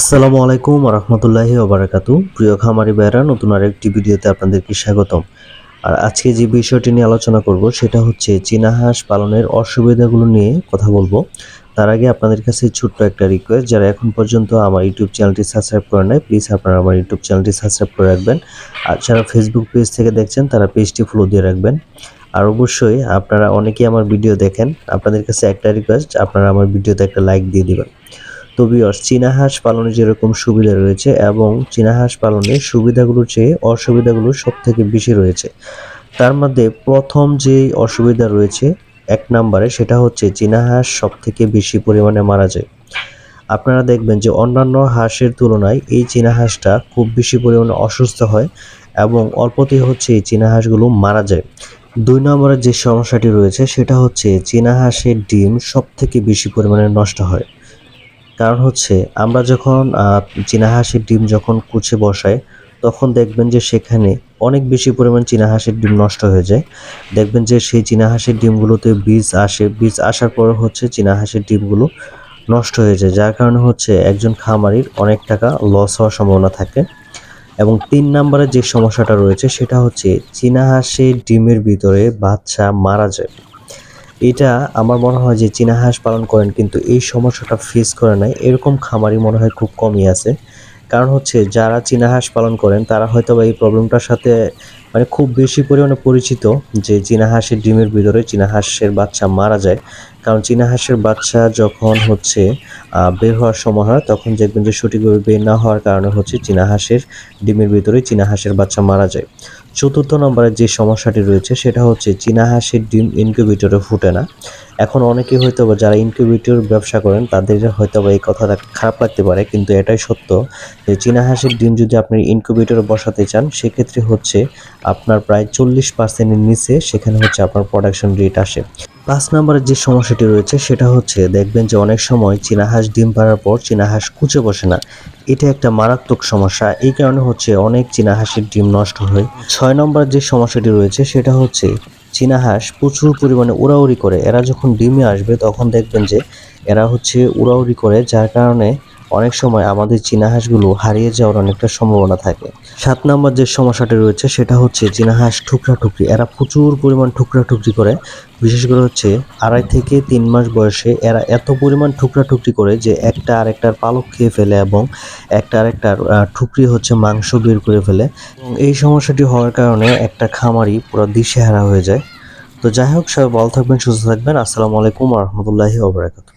আসসালামু আলাইকুম রহমতুল্লাহি ওবারাকাতু প্রিয় খামারি ভাইরা নতুন আরেকটি ভিডিওতে আপনাদেরকে স্বাগতম। আর আজকে যে বিষয়টি নিয়ে আলোচনা করব, সেটা হচ্ছে চীনা হাঁস পালনের অসুবিধাগুলো নিয়ে কথা বলব। তার আগে আপনাদের কাছে ছোট্ট একটা রিকোয়েস্ট যারা এখন পর্যন্ত আমার ইউটিউব চ্যানেলটি সাবস্ক্রাইব করেন নাই প্লিজ আপনারা আমার ইউটিউব চ্যানেলটি সাবস্ক্রাইব করে রাখবেন। আর যারা ফেসবুক পেজ থেকে দেখছেন, তারা পেজটি ফলো দিয়ে রাখবেন। আর অবশ্যই আপনারা অনেকেই আমার ভিডিও দেখেন, আপনাদের কাছে একটা রিকোয়েস্ট আপনারা আমার ভিডিওতে একটা লাইক দিয়ে দিবেন। তো বিয়স চীনা হাঁস পালনে যেরকম সুবিধা রয়েছে এবং চীনা হাঁস পালনের সুবিধাগুলোর চেয়ে অসুবিধাগুলো সব থেকে বেশি রয়েছে। তার মধ্যে প্রথম যে অসুবিধা রয়েছে এক নম্বরে সেটা হচ্ছে চীনা হাঁস সব থেকে বেশি পরিমাণে মারা যায়। আপনারা দেখবেন যে অন্যান্য হাঁসের তুলনায় এই চীনা হাঁসটা খুব বেশি পরিমাণে অসুস্থ হয় এবং অল্পতেই হচ্ছে এই চীনা হাঁসগুলো মারা যায়। দুই নম্বরের যে সমস্যাটি রয়েছে সেটা হচ্ছে চীনা হাঁসের ডিম সব থেকে বেশি পরিমাণে নষ্ট হয়। কারণ হচ্ছে আমরা যখন আহ, ডিম যখন কুচে বসাই তখন দেখবেন যে সেখানে অনেক বেশি পরিমাণ চীনাহাঁসের ডিম নষ্ট হয়ে যায়। দেখবেন যে সেই চীনা হাঁসের ডিমগুলোতে বীজ আসে বীজ আসার পর হচ্ছে চীনাহাঁসের ডিমগুলো নষ্ট হয়ে যায়। যার কারণে হচ্ছে একজন খামারির অনেক টাকা লস হওয়ার সম্ভাবনা থাকে। এবং তিন নম্বরে যে সমস্যাটা রয়েছে সেটা হচ্ছে চীনাহাঁসের ডিমের ভিতরে বাচ্চা মারা যায়। এটা আমার মনে হয় যে চীনা হাঁস পালন করেন, কিন্তু এই সমস্যাটা ফেস করে নাই। এরকম খামারি মনে হয় খুব কমই আছে। কারণ হচ্ছে যারা চীনা হাঁস পালন করেন, তারা হয়তো বা এই প্রবলেমটার সাথে মানে খুব বেশি পরিমাণে পরিচিত যে চীনা হাঁসের ডিমের ভিতরে চীনা হাঁসের বাচ্চা মারা যায়। কারণ চীনা হাঁসের বাচ্চা যখন হচ্ছে বের হওয়ার সময় হয়, তখন দেখবেন যে সঠিকভাবে বের না হওয়ার কারণে হচ্ছে চীনা হাঁসের ডিমের ভিতরে চীনা হাঁসের বাচ্চা মারা যায়। চতুর্থ নম্বরে যে সমস্যাটি রয়েছে, সেটা হচ্ছে চীনা হাঁসের ডিম ইনকিউবেটরে ফুটে না। এখন অনেকে হয়তো বা যারা ইনকিউবেটর ব্যবসা করেন, তাদের হয়তো বা এই কথাটা খারাপ লাগতে পারে, কিন্তু এটাই সত্য যে চীনা হাঁসের ডিম যদি আপনি ইনকিউবেটরে বসাতে চান, সেক্ষেত্রে হচ্ছে আপনার প্রায় চল্লিশ পার্সেন্টের নিচে সেখানে হচ্ছে আপনার প্রোডাকশন রেট আসে। পাঁচ নম্বরের যে সমস্যাটি রয়েছে, সেটা হচ্ছে দেখবেন যে অনেক সময় চীনা হাঁস ডিম পাড়ার পর চীনা হাঁস কুচে বসে না। এটা একটা মারাত্মক সমস্যা। এই কারণে হচ্ছে অনেক চীনা হাঁসের ডিম নষ্ট হয়। ছয় নম্বরের যে সমস্যাটি রয়েছে, সেটা হচ্ছে চীনা হাঁস প্রচুর পরিমাণে উড়াউড়ি করে। এরা যখন ডিমে আসবে, তখন দেখবেন যে এরা হচ্ছে উড়াউড়ি করে, যার কারণে অনেক সময় আমাদের চীনা হাঁসগুলো হারিয়ে যাওয়ার অনেকটা সম্ভাবনা থাকে। সাত নম্বর যে সমস্যাটি রয়েছে, সেটা হচ্ছে চীনা হাঁস ঠুকরা ঠুকরি এরা প্রচুর পরিমাণ ঠুকরা ঠুকরি করে। বিশেষ করে হচ্ছে আড়াই থেকে তিন মাস বয়সে এরা এত পরিমাণ ঠুকরি করে যে একটা আরেকটার পালক খেয়ে ফেলে এবং একটা আরেকটার ঠুকরি হচ্ছে মাংস বের করে ফেলে। এই সমস্যাটি হওয়ার কারণে একটা খামারি পুরো দিশেহারা হয়ে যায়। তো যাই হোক, সবাই ভালো থাকবেন, সুস্থ থাকবেন। আসসালামু আলাইকুম রহমতুল্লাহি ওবরাকাত